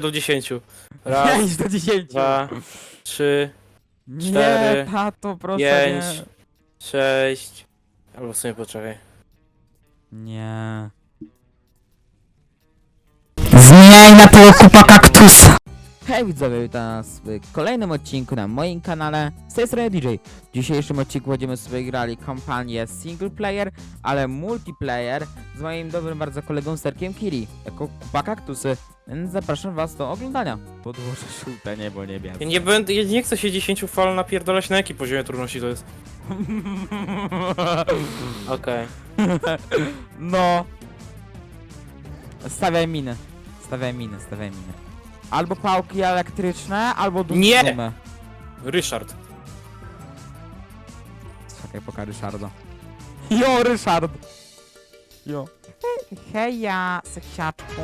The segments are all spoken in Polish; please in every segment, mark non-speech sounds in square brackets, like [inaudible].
do 10. Raz, 5 do 10. dwa, trzy, Nie, cztery, tato, proszę pięć. nie. sześć. Albo w sumie poczekaj. Nie. Zmieniaj na tego kupa kaktusa. Hej widzowie, witam nas w kolejnym odcinku na moim kanale. Z tej strony DJ. W dzisiejszym odcinku będziemy sobie grali kampanię single player, ale multiplayer z moim dobrym bardzo kolegą Serkiem Kiri, jako kupa kaktusy. Więc zapraszam was do oglądania. Podłożę żółte niebo niebieskie. Ja nie będę, ja nie chcę się 10 fal napierdolać na jaki poziomie trudności to jest. [laughs] Okej. No. Stawiaj miny. Stawiaj miny, stawiaj miny. Albo pałki elektryczne, albo dumy. Nie! dumy. Ryszard. Czekaj, poka Ryszarda. Jo, Ryszard! Jo. Hej, ja, seksiaczku.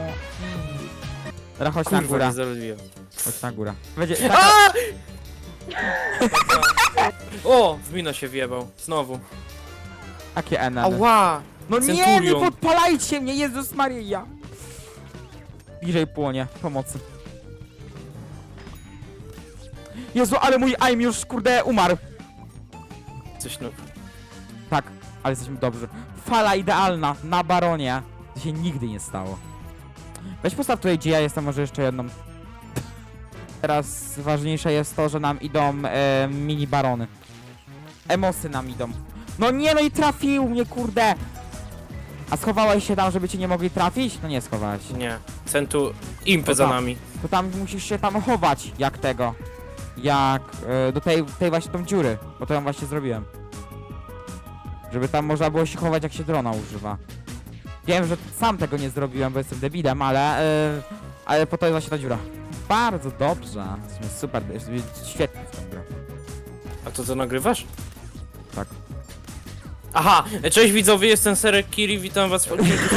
Teraz chodź na Kurwa, górę. nie zarobiłem. Chodź na górę. Będzie, tak, A! O! W minę się wjebał. Znowu. takie enemy. Ała! No nie, nie Centurion. podpalajcie mnie, Jezus Maria! Bliżej płonie, pomocy. Jezu, ale mój aim już, kurde, umarł. Coś no... Tak, ale jesteśmy dobrzy. Fala idealna na baronie. To się nigdy nie stało. Weź postaw tutaj, gdzie ja jestem, może jeszcze jedną. Teraz ważniejsze jest to, że nam idą e, mini barony. Emosy nam idą. No nie, no i trafił mnie, kurde! A schowałeś się tam, żeby cię nie mogli trafić? No nie schowałeś się. Nie. Centu... Impy za nami. To tam musisz się tam chować, jak tego. Jak e, do tej, tej właśnie tą dziury, bo to ją właśnie zrobiłem. Żeby tam można było się chować, jak się drona używa. Wiem, że sam tego nie zrobiłem, bo jestem debilem, ale e, ale po to jest właśnie ta dziura. Bardzo dobrze. Super, jesteśmy świetnie w. A to co nagrywasz? Aha, cześć widzowie, jestem Serek Kiri, witam was w odcinku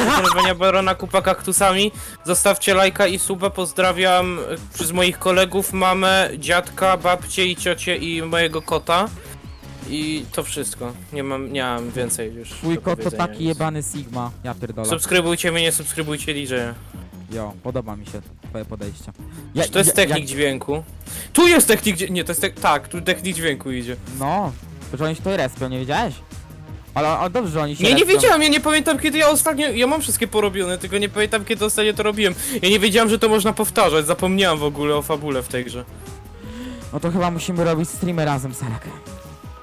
z Barona Kupa Kaktusami. Zostawcie lajka i suba, pozdrawiam e, przez moich kolegów, mamę, dziadka, babcię i ciocię i mojego kota. I to wszystko. Nie mam, nie mam więcej już. Twój do kot to powiedzenia, taki nic. jebany Sigma, ja pierdolę. Subskrybujcie mnie, nie subskrybujcie DJ. Jo, podoba mi się twoje podejście. Czy to jest technik jak- dźwięku? Tu jest technik dźwięku, nie, to jest te... tak, tu technik dźwięku idzie. No, to że oni się tutaj respią, nie wiedziałeś? Ale, ale dobrze, że oni się Nie, nie respią. wiedziałem, ja nie pamiętam kiedy ja ostatnio, ja mam wszystkie porobione, tylko nie pamiętam kiedy ostatnio to robiłem. Ja nie wiedziałem, że to można powtarzać, zapomniałem w ogóle o fabule w tej grze. No to chyba musimy robić streamy razem, Selek.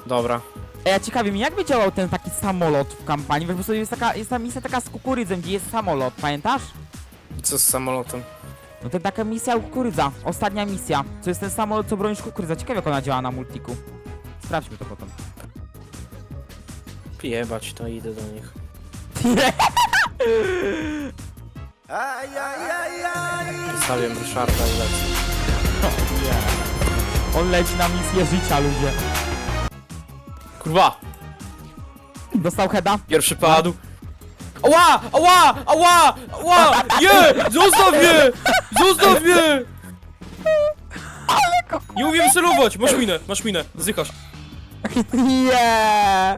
Dobra. Ej, a ciekawi mnie, jakby działał ten taki samolot w kampanii? Bo sobie jest taka, jest ta misja taka z kukurydzem, gdzie jest samolot, pamiętasz? Co z samolotem? No to taka misja kukurydza, ostatnia misja. Co jest ten samolot, co bronisz kukurydza. Ciekawe, jak ona działa na multiku. Sprawdźmy to potem. Jebać, to idę do nich. Zostawiam Ryszarda i lecę. [laughs] On leci na misję życia, ludzie. Kurwa! Dostał heada? Pierwszy padł. Ała! Ała! Ała! Ała! Nie! Zostaw mnie! Zostaw mnie! [laughs] Nie umiem celować! Masz minę, masz minę. Zdychasz. Nie!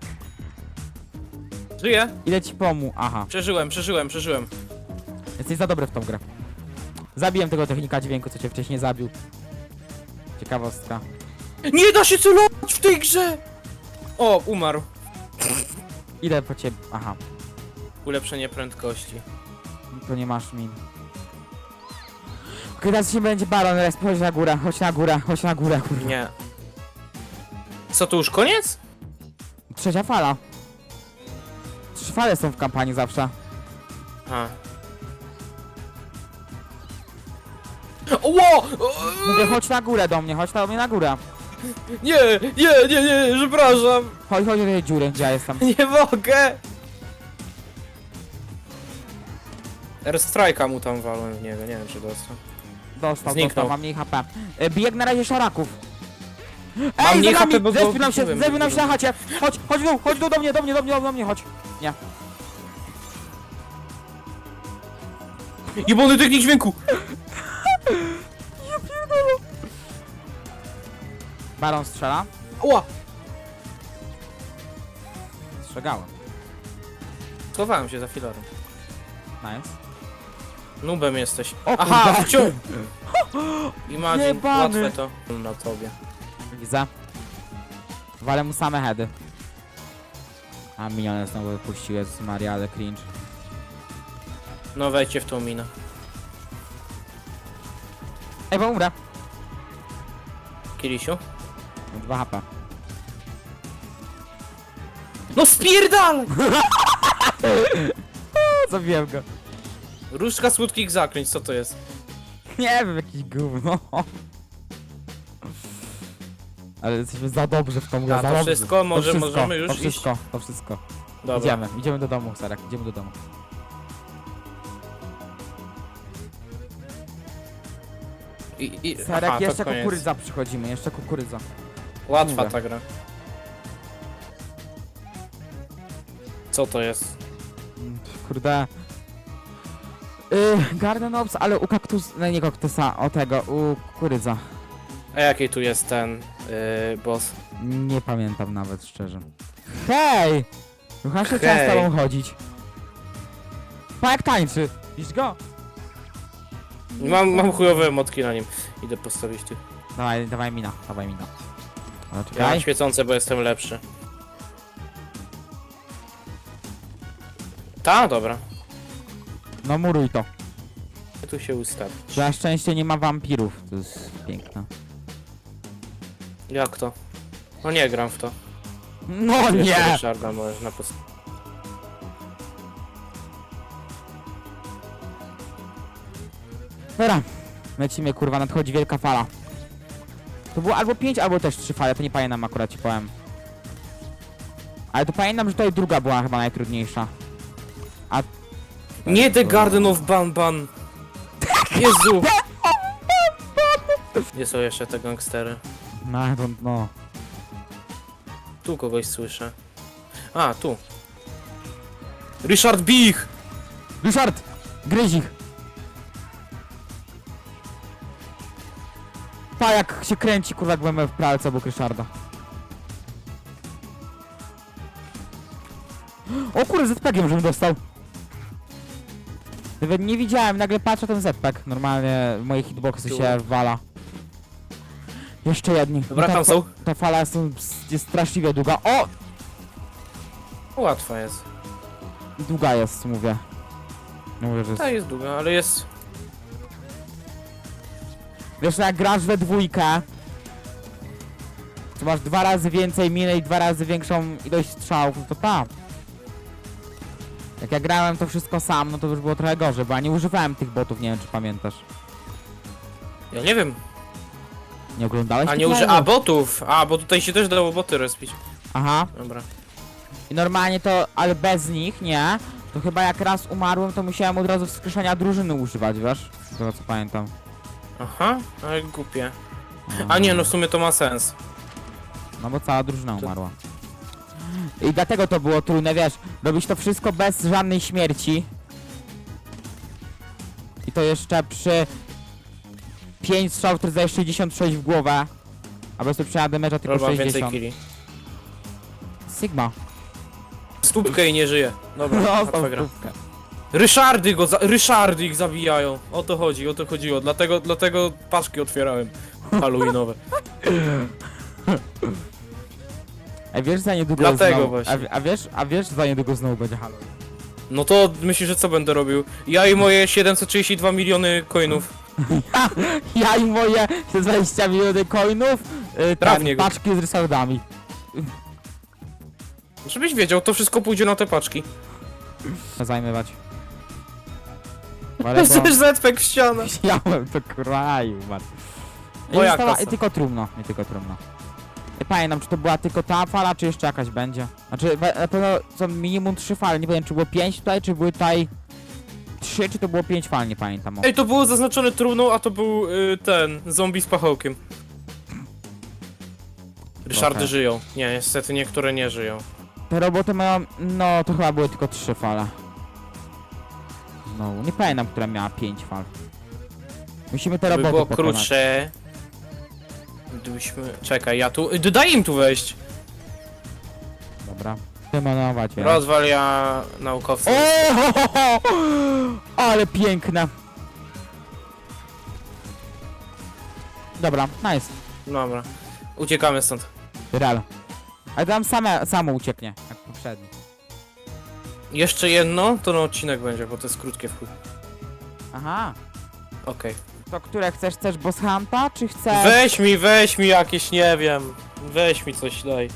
Żyję? Ile ci pomógł? Aha, Przeżyłem, przeżyłem, przeżyłem. jesteś za dobry w tą grę. Zabiłem tego technika dźwięku, co cię wcześniej zabił. Ciekawostka. Nie da się celować w tej grze! O, umarł. Idę po ciebie. Aha, Ulepszenie prędkości. to nie masz min. Okej, teraz się będzie baron, res, chodź na górę, chodź na górę, chodź na górę, kurwa. Nie. Co, to już koniec? Trzecia fala. Trzy fale są w kampanii zawsze. A. Ło! Mówię, chodź na górę do mnie, chodź do mnie na górę. Nie, nie, nie, nie, przepraszam. Chodź, chodź do tej dziury, gdzie ja jestem. [laughs] Nie mogę. Airstrike'a mu tam walłem w niego, nie wiem czy dostał. Dostał, Zniknął. dostał, mam mniej HP. E, Bijek na razie szaraków. Mam mniej za nami! HP, bo go Zespił nam się, wbiłem, zespił nam się na chacie! Chodź, chodź tu, chodź tu do mnie, do mnie, do mnie, do mnie, chodź. Jebany technik dźwięku! Baron strzela. Ła! Strzegałem. Schowałem się za filarem. Nice. Nubem jesteś. O Aha, wciąż... [gasps] Imagine, Jebany. łatwe to na tobie. Widzę. Walę mu same heady. A miniony znowu wypuścił, Jezus Maria, ale cringe. No wejdźcie w tą minę. Ej, bo umrę. Kilisiu? Mam 2 HP. No spierdal! [laughs] Zabiłem go. Różdżka słodkich zaklęć, co to jest? Nie wiem, jakiś gówno. Ale jesteśmy za dobrze w tą grę, A, za to dobrze. wszystko? Może to wszystko, możemy już To iść? wszystko, to wszystko. Dobra. Idziemy, idziemy do domu, Sarek, idziemy do domu. I, i, Sarek, aha, to jeszcze koniec. kukurydza przychodzimy, jeszcze kukurydza. Łatwa Mówię. ta gra. Co to jest? Kurde. Yy, Garden Ops, ale u kaktus... No nie kaktusa, o tego, u kukurydza. A jaki tu jest ten yy, boss? Nie pamiętam nawet, szczerze. Hej! Chyba się chciałem z tobą chodzić. Pa jak tańczy! Widzisz go? Mam, mam chujowe emotki na nim. Idę postawić tych. Dawaj, dawaj mina, dawaj mina. Ale Ja czekaj. mam świecące, bo jestem lepszy. Ta, dobra. No muruj to. Tu się ustawi. Na szczęście nie ma wampirów, to jest piękne. Jak to? No nie gram w to. No nie! Ryszarda można post... Dobra, lecimy kurwa, nadchodzi wielka fala. To było albo 5, albo też 3 fale, to nie pamiętam akurat ci powiem. Ale to pamiętam, że tutaj druga była chyba najtrudniejsza. Nie The Garden of Banban! Jezu! [laughs] Gdzie są jeszcze te gangstery? No, I don't know. Tu kogoś słyszę. A, tu. Richard Bich! Ryszard! Gryź ich! Pa jak się kręci kurwa jak w pralce obok Ryszarda. O kurde, ZPG-iem żebym dostał. Nawet nie widziałem, nagle patrzę ten ZPG. Normalnie moje hitboxy się wala. Jeszcze jedni. Dobra, ta, tam są. ta fala jest, jest straszliwie długa. O! Łatwa jest. Długa jest, mówię. Mówię, że jest Ta jest długa, ale jest... Wiesz, jak grasz we dwójkę, to masz dwa razy więcej miny i dwa razy większą ilość strzałów, to tak. Jak ja grałem to wszystko sam, no to już było trochę gorzej, bo ja nie używałem tych botów, nie wiem czy pamiętasz. Ja nie wiem. Nie oglądałeś A tych nie uży... live'ów? A, botów! A, bo tutaj się też dało boty respić. Aha. Dobra. I normalnie to, ale bez nich, nie? To chyba jak raz umarłem, to musiałem od razu wskrzeszenia drużyny używać, wiesz? Z tego co pamiętam. Aha, ale głupie. A nie, no w sumie to ma sens. No bo cała drużyna umarła. I dlatego to było trudne, wiesz, robić to wszystko bez żadnej śmierci. I to jeszcze przy 5 strzał, który zdaje 66 w głowę. A bez to przyjada damage'a tylko Robię więcej 60. killi. Sigma. Stópkę i nie żyje. Dobra, No, łatwa gra. Ryszardy go, za... Ryszardy ich zabijają. O to chodzi, o to chodziło. Dlatego, dlatego paczki otwierałem. Halloweenowe. [laughs] A wiesz, za niedługo Dlatego znowu, właśnie. a, a wiesz, a wiesz, za niedługo znowu będzie Halloween. No to myślisz, że co będę robił? Ja i moje 732 miliony coinów. Ja i moje 20 milionów coinów, yy, go. paczki z ryszardami. Żebyś wiedział, to wszystko pójdzie na te paczki. Trzeba zajmować. Ale bo... Chcesz ZPek w ścianę. [laughs] Chciałem to kraju, man. I Moja została kasa. i tylko trumno, i tylko trumno. Nie pamiętam, czy to była tylko ta fala, czy jeszcze jakaś będzie. Znaczy, we- na pewno są minimum trzy fale, nie wiem, czy było pięć tutaj, czy były tutaj trzy, czy to było pięć fal, nie pamiętam. O. Ej, to było zaznaczone trumną, a to był y, ten, zombie z pachołkiem. Ryszardy Trochę. żyją. Nie, niestety niektóre nie żyją. Te roboty mają, no, to chyba były tylko trzy fale. Znowu, nie pamiętam, która miała pięć fal. Musimy te Gdyby roboty było pokonać. krótsze... Gdybyśmy... Czekaj, ja tu... y, Daj im tu wejść! Dobra. Je. Rozwal ja naukowca. O, ho, ho, ho! Ale piękne. Dobra, nice. Dobra. Uciekamy stąd. Real. Ale tam same, samo ucieknie, jak poprzedni. Jeszcze jedno, to na odcinek będzie, bo to jest krótkie w chuj. Aha. Okej. To które chcesz? Chcesz boss hunta, czy chcesz... Weź mi, weź mi jakieś, nie wiem. Weź mi coś, daj.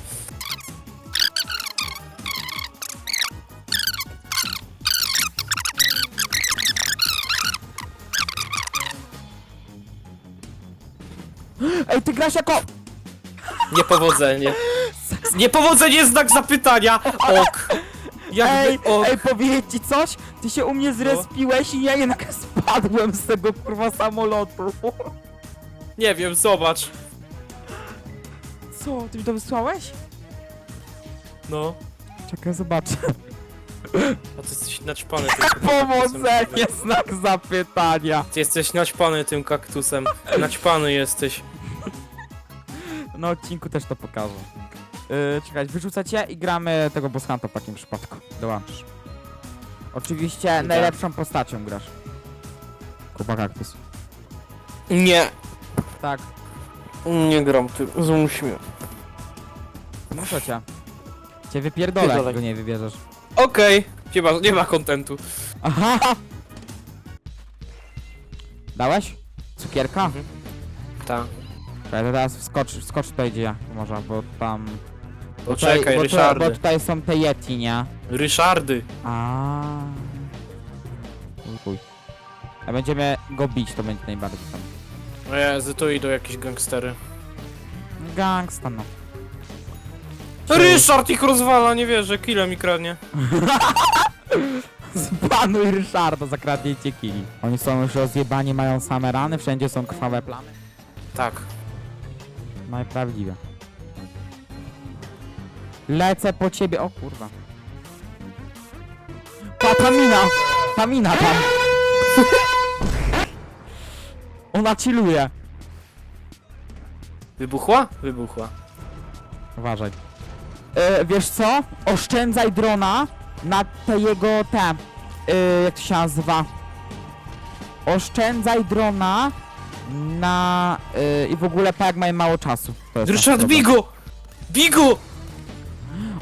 Grasz jako... Niepowodzenie. Niepowodzenie znak zapytania! Ok. Jakby Ej, ok. ej, powiedzieć ci coś? Ty się u mnie zrespiłeś i ja jednak spadłem z tego kurwa samolotu. Nie wiem, zobacz. Co, ty mi to wysłałeś? No. Czekaj, zobaczę. A ty jesteś naćpany tym [laughs] kaktusem. Powodzenie, znak zapytania. Ty jesteś naćpany tym kaktusem. Naćpany jesteś. Na odcinku też to pokażę. Yy, czekaj, wyrzucacie i gramy tego boss hunta w takim przypadku. Dołączysz. Oczywiście najlepszą postacią grasz. Kupa kaktus. Nie. Tak, Nie gram tym, zmuś mnie. muszę cię. Cię wypierdolę, jak Pierdolaj. go nie wybierzesz. Okej. Nie ma, nie ma kontentu. Aha! Dałeś? Cukierka? Mhm. Tak. Czekaj, to teraz wskocz, wskocz tutaj gdzie ja może, bo tam... bo tutaj- Poczekaj, bo, tu- Ryszardy. bo tutaj są te Yeti, nie? Ryszardy. A. Chuj. A będziemy go bić, to będzie najbardziej tam. O Jezu, tu idą jakieś gangstery. Gangsta, no. Ryszard ich rozwala, nie wierzę, killa mi kradnie. [laughs] Zbanuj Ryszarda za kradnięcie kili. Oni są już rozjebani, mają same rany, wszędzie są krwawe plamy. Tak. Najprawdziwie. Lecę po ciebie, o kurwa. Pa, ta mina! Ta mina tam! [laughs] Ona chilluje. Wybuchła? Wybuchła. Uważaj. E, wiesz co? Oszczędzaj drona na te jego te. E, jak to się nazywa? Oszczędzaj drona na. E, I w ogóle pa jak mają mało czasu. To jest nasz Ryszard, problem. bigo! Bigo!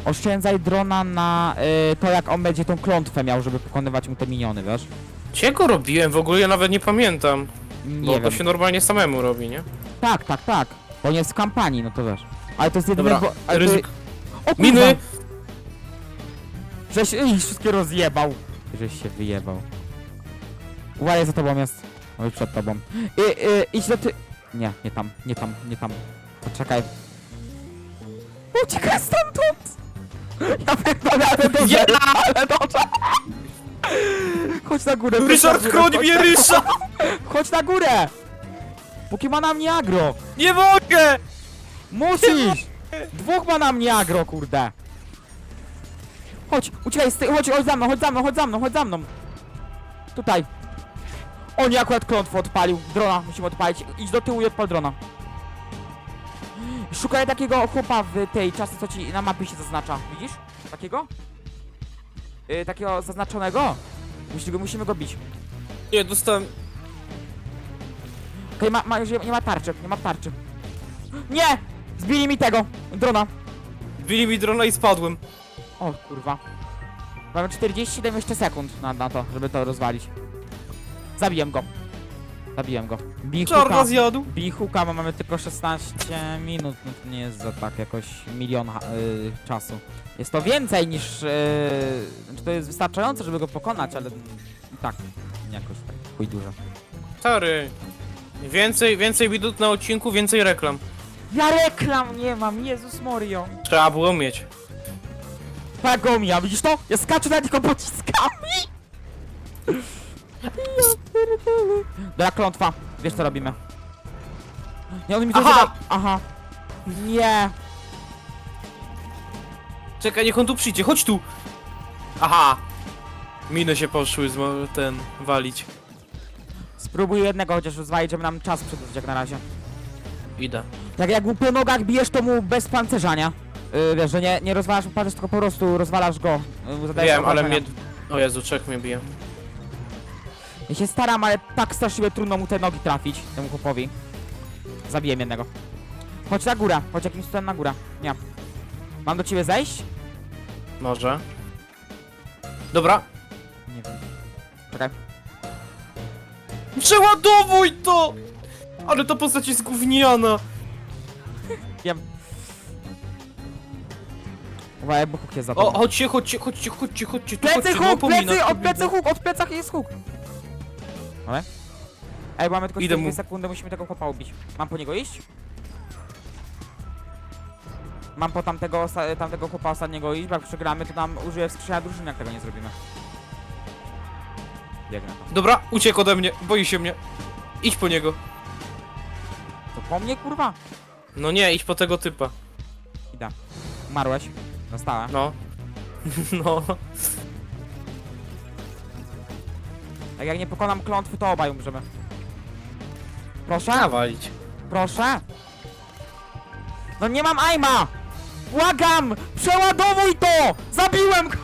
Oszczędzaj drona na e, to jak on będzie tą klątwę miał, żeby pokonywać mu te miniony, wiesz? Czego robiłem w ogóle? Ja nawet nie pamiętam. Nie Bo wiem. to się normalnie samemu robi, nie? Tak, tak, tak. Bo on jest w kampanii, no to wiesz. Ale to jest jedyny. Dobra, bo, ale to- ryzyk. O kurwa! Miny! Żeś ej, wszystkie rozjebał. Żeś się wyjebał. Uważaj za tobą jest. Oj, przed tobą. I, y, idź do ty... Nie, nie tam, nie tam, nie tam. Poczekaj. Uciekaj stamtąd! Ja pierdolę, ale dobrze, Ja! ale dobrze! Chodź na górę. chodź Ryszard, na górę, chodź mnie, na- Ryszard! Chodź na górę! Póki ma na mnie agro! Nie mogę! Musisz! Dwóch ma na mnie agro, kurde! Chodź, uciekaj, z ty- chodź, chodź za mną, chodź za mną, chodź za mną, chodź za mną! Tutaj. On nie akurat klątwę odpalił. Drona musimy odpalić. Idź do tyłu i odpal drona. Szukaj takiego chłopa w tej czasy, co ci na mapie się zaznacza. Widzisz? Takiego? Yy, takiego zaznaczonego? Musimy go, musimy go bić. Nie, dostałem... Okej, ma, ma, już nie, nie ma tarczy, nie ma tarczy. Nie! Zbili mi tego! Drona. Bili mi drona i spadłem. O kurwa. Mamy 47 jeszcze sekund na, na to, żeby to rozwalić. Zabiłem go. Zabiłem go. Bichuka. Czarna zjadł. Bichuka, bo mamy tylko 16 minut, no to nie jest za tak jakoś milion ha- y, czasu. Jest to więcej niż... Y, znaczy to jest wystarczające, żeby go pokonać, ale i tak jakoś tak chuj dużo. Stary. Więcej, więcej widut na odcinku, więcej reklam. Ja reklam nie mam, Jezus Morio. Trzeba było mieć. Pagomia, widzisz to? Ja skaczę na niego pociskami! Dobra, klątwa. Wiesz co robimy. Nie, on mi to Aha! Aha. Nie. Czekaj, niech on tu przyjdzie, chodź tu! Aha! Miny się poszły z mo- ten walić. Spróbuj jednego chociaż rozwalić, żeby nam czas przedłużyć jak na razie. Idę. Jak jak mu po nogach bijesz, to mu bez pancerzania. Yy, wiesz, że nie, nie rozwalasz mu pancerz, tylko po prostu rozwalasz go. Yy, mu zadajesz Wiem, ale obrażenia. mnie... O Jezu, czek mnie bije. Ja się staram, ale tak straszliwie trudno mu te nogi trafić, temu chłopowi. Zabiłem jednego. Chodź na górę, chodź jakimś cudem na górę. Nie. Mam do ciebie zejść? Może. Dobra. Nie wiem. Czekaj. Przeładowuj to! Ale ta postać jest gówniana. [laughs] Wiem. Uważaj, bo huk jest za tobą. O, chodźcie, chodźcie, chodźcie, chodźcie, chodźcie. tu Plecy chodźcie, huk, no, plecy, od plecy huk, od plecach jest huk. Ale? Ej, mamy tylko Idę 4 mu. sekundy, musimy tego chłopa ubić. Mam po niego iść? Mam po tamtego, osta- tamtego chłopa ostatniego iść, bo jak przegramy, to nam użyję skrzynia drużyny, jak tego nie zrobimy. Biegnę tam. Dobra, uciekł ode mnie, boi się mnie. Idź po niego. To po mnie, kurwa? No nie, idź po tego typa. Idę. Umarłeś? Dostałem. No. [laughs] No. Jak nie pokonam klątwy, to obaj umrzemy. Proszę? Nawalić. Proszę? No nie mam aima! Błagam! Przeładowuj to! Zabiłem go!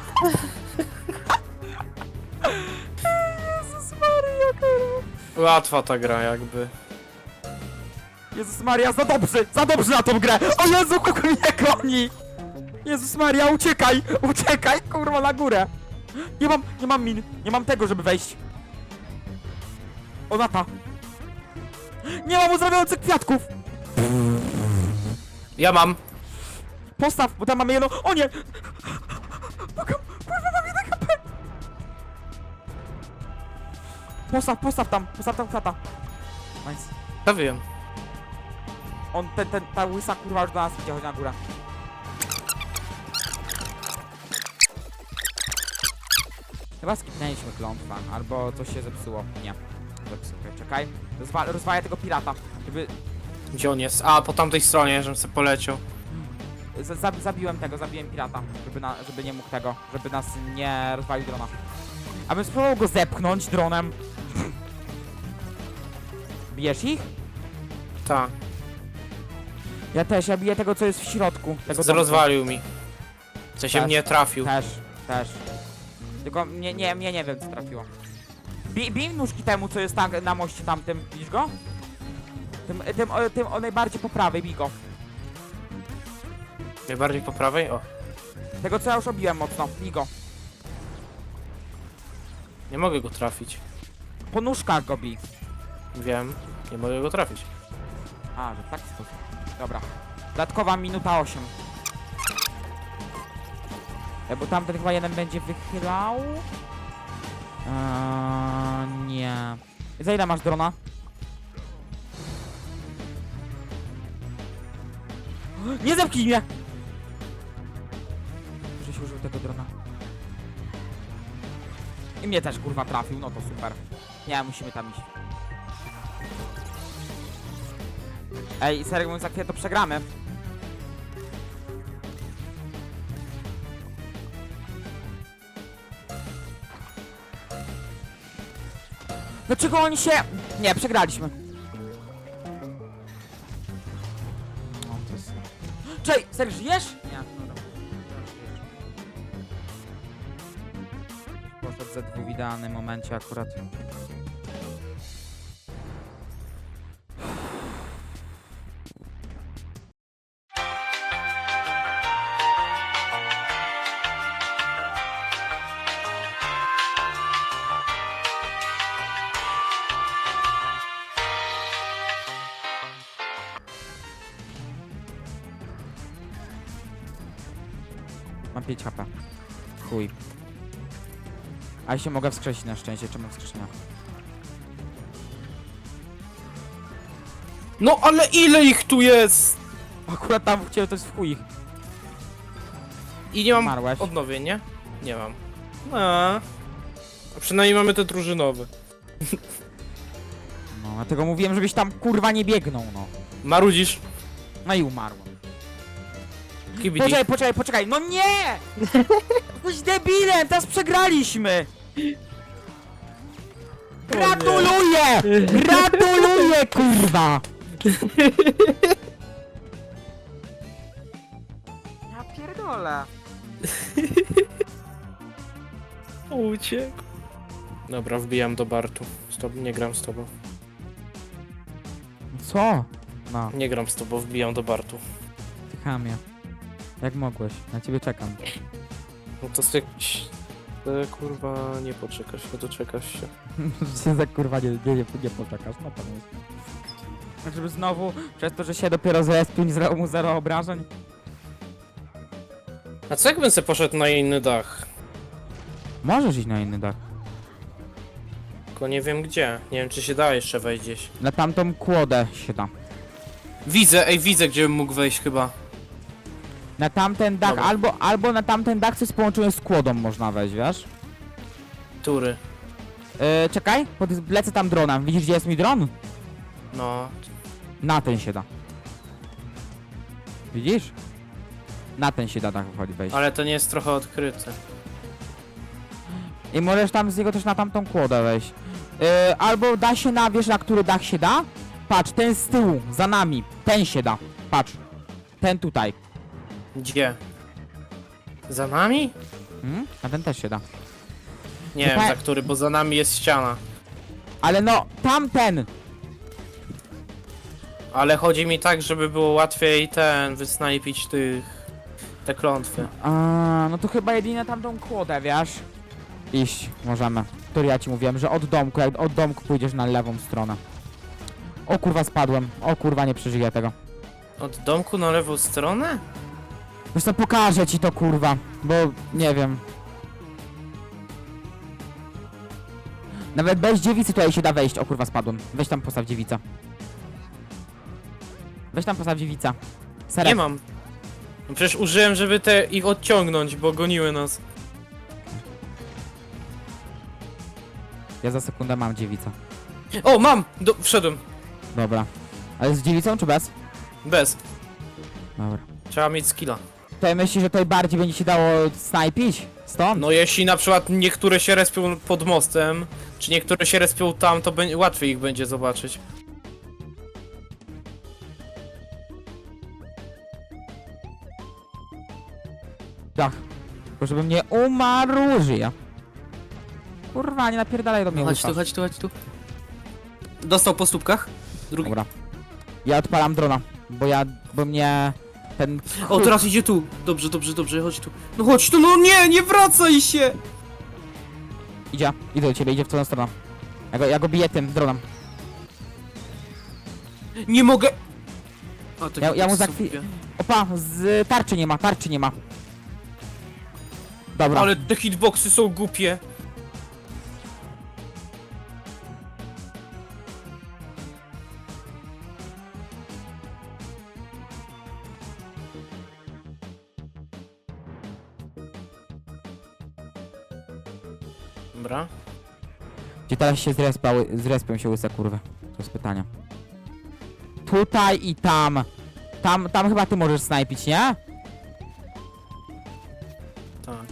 Jezus Maria, kurwa. Łatwa ta gra jakby. Jezus Maria, za dobrze, za dobrze na tą grę! O Jezu, kuku mnie goni! Jezus Maria, uciekaj! Uciekaj, kurwa, na górę! Nie mam, nie mam min, nie mam tego, żeby wejść. O, nata. Nie mam uzdrawiających kwiatków! Ja mam. Postaw, bo tam mamy jedno... O nie! Kurwa, mam jeden HP! Postaw, postaw tam, postaw tam kwiata. Nice. Ja wiem. On, ten, ten, ta łysa kurwa już do nas idzie, chodź na górę. Chyba skipnęliśmy klątwa, albo coś się zepsuło. Nie, zepsuło. Czekaj, Rozwa rozwalę tego pirata. Żeby... Gdzie on jest? A, po tamtej stronie, żebym sobie poleciał. Z zab zabiłem tego, zabiłem pirata, żeby, na żeby nie mógł tego, żeby nas nie rozwalił drona. Abym spróbował go zepchnąć dronem. Bijesz ich? Tak. Ja też, ja biję tego, co jest w środku. Tego domku. Rozwalił mi. W sensie Tak. mnie trafił. Też, też. Tylko mnie, nie, mnie nie wiem, co trafiło. Bij, bij nóżki temu, co jest tak na moście tamtym, widzisz go? Tym, tym, o, tym o najbardziej po prawej, bij go. Najbardziej po prawej? O. Tego, co ja już obiłem mocno, bij go. Nie mogę go trafić. Po nóżkach go bij. Wiem. Nie mogę go trafić. A, że w taki sposób. Dobra. Dodatkowa minuta 8. E, bo tamten chyba jeden będzie wychylał. Eee, nie. Za ile masz drona? Nie zepchnij mnie! Że się użył tego drona. I mnie też kurwa trafił, no to super. Nie, musimy tam iść. Ej, serio mówiąc, chwilę to przegramy. Dlaczego oni się... Nie, przegraliśmy. O, to jest... Czej, serio, żyjesz? Nie, dobra. Poszedł ze dwóch w idealnym momencie akurat. A się mogę wskrzesić na szczęście, czemu wskrzeszenia? No ale ile ich tu jest? Akurat tam chciałem to jest w chuj. I nie mam Umarłeś. odnowień, nie? Nie mam. A. A przynajmniej mamy te drużynowe. [laughs] No, dlatego mówiłem, żebyś tam kurwa nie biegnął, no. Marudzisz? No i umarłem. Kibidi. Poczekaj, poczekaj, poczekaj, no nie! [laughs] Jesteś debilem, teraz przegraliśmy! Gratuluję! Gratuluję, kurwa! Ja pierdolę. Uciekł. Dobra, wbijam do Bartu. Z tobą, nie gram z tobą. Co? No, Nie gram z tobą, wbijam do Bartu. ty chamie. Jak mogłeś? Na ciebie czekam. No to sobie... Ty, kurwa, nie poczekasz, nie doczekasz się. [laughs] się za kurwa nie, nie, nie, nie poczekasz, no to jest. Tak żeby znowu, przez to, że się dopiero zrespił, nie zrobił mu zero obrażeń. A co jakbym sobie poszedł na inny dach? Możesz iść na inny dach. Tylko nie wiem gdzie. Nie wiem, czy się da jeszcze wejść gdzieś. Na tamtą kłodę się da. Widzę, ej, widzę, gdzie bym mógł wejść chyba. Na tamten dach, Dobra. albo, albo na tamten dach, co jest połączony z kłodą można wejść, wiesz? Tury. Yy, czekaj, pod, lecę tam dronem. Widzisz, gdzie jest mi dron? No. Na ten się da. Widzisz? Na ten się da dach wchodzi wejść. Ale to nie jest trochę odkryte. I możesz tam z niego też na tamtą kłodę wejść. Yy, albo da się na, wiesz na który dach się da? Patrz, ten z tyłu, za nami. Ten się da. Patrz. Ten tutaj. Gdzie? Za nami? Hmm? A ten też się da. Nie wiem za który, bo za nami jest ściana. Ale no, tamten! Ale chodzi mi tak, żeby było łatwiej ten, wysnajpić tych... te klątwy. A, no to chyba jedynie tamtą kłodę, wiesz? Iść możemy. Który ja ci mówiłem, że od domku, jak od domku pójdziesz na lewą stronę. O kurwa spadłem. O kurwa nie przeżyję tego. Od domku na lewą stronę? Co, pokażę ci to kurwa, bo nie wiem. Nawet bez dziewicy tutaj się da wejść. O kurwa spadłem. Weź tam postaw dziewica. Weź tam postaw dziewica. Serek. Nie mam. No przecież użyłem, żeby te ich odciągnąć, bo goniły nas. Ja za sekundę mam dziewica. O, mam! Do, wszedłem. Dobra. Ale z dziewicą czy bez? Bez. Dobra. Trzeba mieć skilla. To myślisz, że tutaj bardziej będzie się dało snajpić? Stąd? No jeśli na przykład niektóre się respią pod mostem, czy niektóre się respią tam, to będzie, łatwiej ich będzie zobaczyć. Dach. Tylko żebym nie umarł, żyje. Kurwa, nie napierdalaj do mnie chodź tu, chodź tu, chodź tu. Dostał po stópkach? Drugi. Dobra. Ja odpalam drona, bo ja, bo mnie ten... O, teraz idzie tu. Dobrze, dobrze, dobrze, chodź tu. No chodź tu, no nie, nie wracaj się! Idzie, idzie do ciebie, idzie w twoją stronę. Ja go, ja go biję tym dronem. Nie mogę! A, to Ja- ja mu za. Opa, z tarczy nie ma, tarczy nie ma. Dobra. Ale te hitboxy są głupie. Teraz się zrespały, zrespią się łyse kurwy? To jest pytanie. Tutaj i tam. Tam, tam chyba ty możesz snajpić, nie? Tak.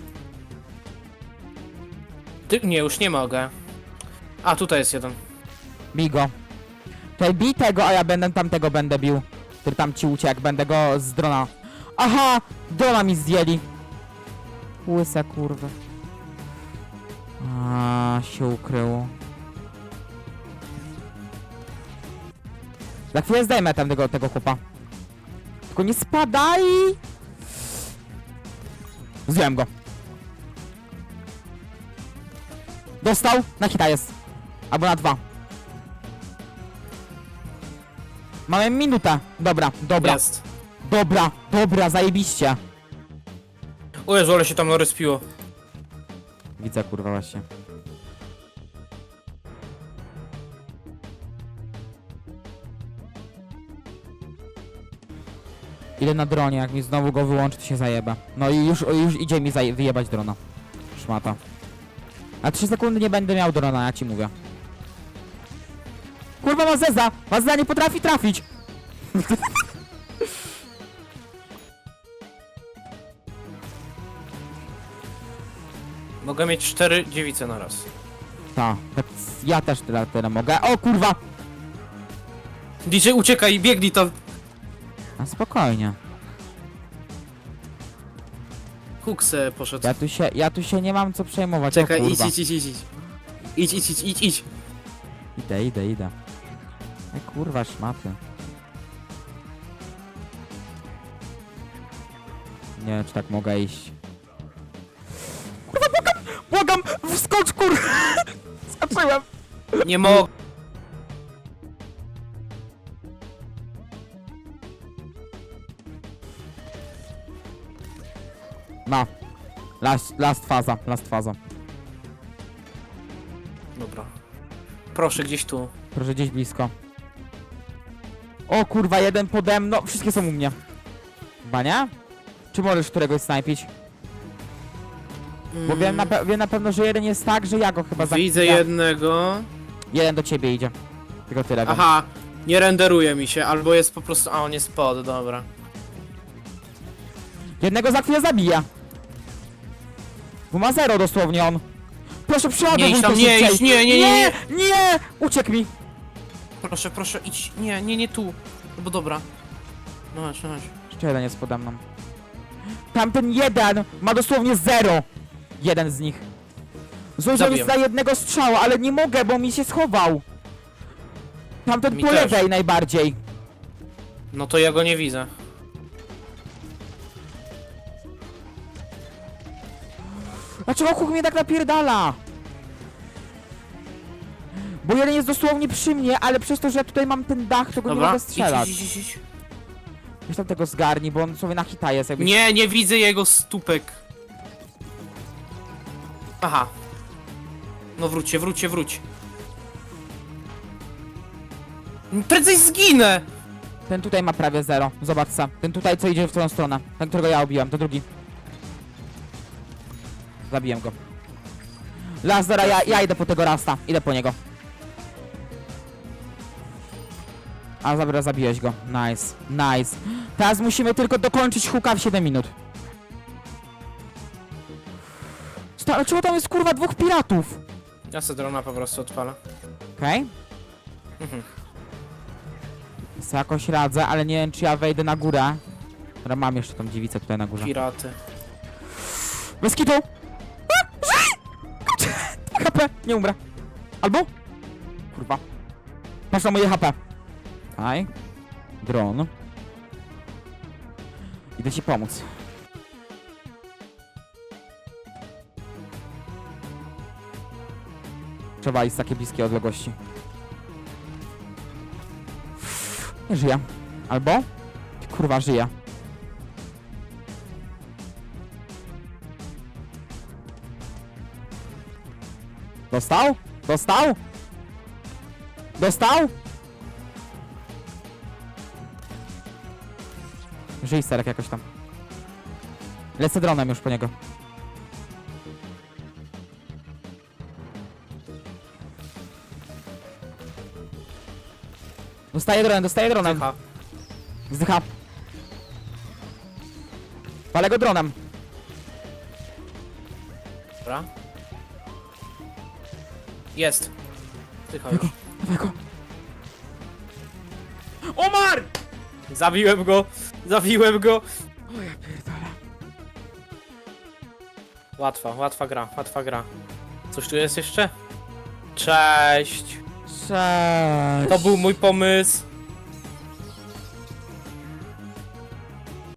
Ty, nie, już nie mogę. A, tutaj jest jeden. Bij go. Tutaj bij tego, a ja będę tamtego będę bił. Który tam ci uciekł, będę go z drona. Aha! Drona mi zdjęli. Łyse kurwy. A się ukrył. Za chwilę zdejmę tam tego, tego chłopa. Tylko nie spadaj! Zdjąłem go. Dostał? Na hita jest. Albo na dwa. Mamy minutę. Dobra, dobra, Jest. dobra, dobra, zajebiście. O Jezu, ale się tam rozpiło. Widzę kurwa właśnie. Idę na dronie, jak mi znowu go wyłączy, to się zajebę. No i już, już idzie mi zaje wyjebać drona. Szmata. A 3 sekundy nie będę miał drona, ja ci mówię. Kurwa Mazeza! Mazeza nie potrafi trafić! [laughs] Mogę mieć cztery dziewice na raz. Ta, tak ja też tyle, tyle mogę. O kurwa! DJ, uciekaj, biegnij tam. A spokojnie. Huk se poszedł. Ja tu się, ja tu się nie mam co przejmować. Czekaj, idź, idź, idź, idź, idź. Idź, idź, idź, idź, idź. Idę, idę, idę. E kurwa szmaty. Nie wiem, czy tak mogę iść. Kurwa, błagam! Błagam! Wskocz, kurwa! [laughs] Skoczyłem! Nie mogę. Last, last faza, last faza. Dobra. Proszę, gdzieś tu. Proszę gdzieś blisko. O kurwa, jeden pode mną. Wszystkie są u mnie. Chyba nie? Czy możesz któregoś snajpić? Bo wiem na, pe- wiem na pewno, że jeden jest tak, że ja go chyba za... Widzę ja- jednego. Jeden do ciebie idzie. Tylko tyle wiem. Aha, nie renderuje mi się, albo jest po prostu... A, on jest pod, dobra. Jednego za chwilę zabija. Bo ma zero dosłownie on. Proszę przeładuj Nie idź tam, to nie idź, nie, nie, nie, nie! Nie! Uciekł mi! Proszę, proszę, idź. Nie, nie, nie tu. No bo dobra. No chodź, no chodź. Jeszcze jeden jest pode mną. Tamten jeden ma dosłownie zero. Jeden z nich. Zdążyłem Zabiłem. za jednego strzała, ale nie mogę, bo mi się schował. Tamten Mi po też. lewej najbardziej. No to ja go nie widzę. Dlaczego huk mnie tak napierdala? Bo jeden jest dosłownie przy mnie, ale przez to, że tutaj mam ten dach, to go nie Dobra, mogę strzelać. idź, idź, idź. Weź tam tego zgarni, bo on sobie na hita jest jakby... Nie, nie widzę jego stópek. Aha. No wróćcie, wróćcie, wróć. Prędzej zginę! Ten tutaj ma prawie zero. Zobacz se. Ten tutaj, co idzie w tą stronę. Ten, którego ja obiłem, to drugi. Zabiłem go. Lazdera, ja, ja idę po tego rasta. Idę po niego. A dobra, zabiłeś go. Nice, nice. Teraz musimy tylko dokończyć huka w 7 minut. Sta- ale czemu tam jest kurwa dwóch piratów? Ja se drona po prostu odpalę. Okej. Mhm. Okay. jakoś radzę, ale nie wiem czy ja wejdę na górę. Dobra, mam jeszcze tą dziewicę tutaj na górze. Piraty. Bez kitu! Nie umrę. Albo? Kurwa. Patrz na moje HP. Aj. Dron. Idę ci pomóc. Trzeba iść z takiej bliskiej odległości. Nie żyje. Albo? Kurwa, żyje. Dostał? Dostał? Dostał? Żyj serek jakoś tam. Lecę dronem już po niego. Dostaję dronem, dostaję dronem. Aha. Zdycha. Palę go dronem. Dobra. Jest. Tycha już. Dawaj go. Omar! Zabiłem go! Zabiłem go! O ja pierdolę. Łatwa, łatwa gra, łatwa gra. Coś tu jest jeszcze? Cześć! Cześć. To był mój pomysł.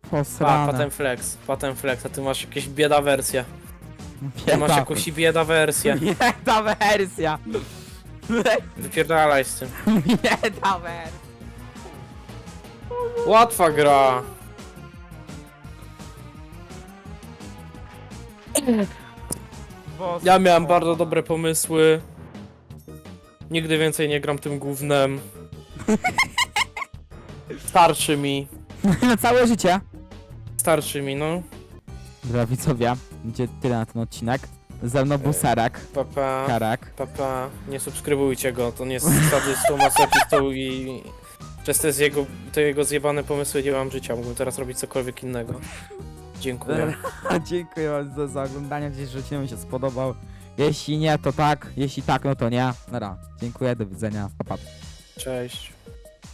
Pa, Posrane. patem flex, patem flex, a ty masz jakieś bieda wersję. Ty masz jakąś bieda wersję. [laughs] Bieda wersja. Wypierdalaj z tym. Bieda wersja. Łatwa gra. Ja miałem bardzo dobre pomysły. Nigdy więcej nie gram tym gównem. Starczy mi. [laughs] Na całe życie. Starczy mi, no. Dobra widzowie, będzie tyle na ten odcinek. Ze mną był Sarak, Papa. Karak. Papa, nie subskrybujcie go, to nie jest sadystą, masochistą i przez te, z jego, te jego zjebane pomysły nie mam życia, mógłbym teraz robić cokolwiek innego. Dziękuję. [laughs] Dziękuję wam za, za oglądanie, mam nadzieję, że mi się spodobał. Jeśli nie, to tak, jeśli tak, no to nie. Dobra, dziękuję, do widzenia, pa, pa. Cześć.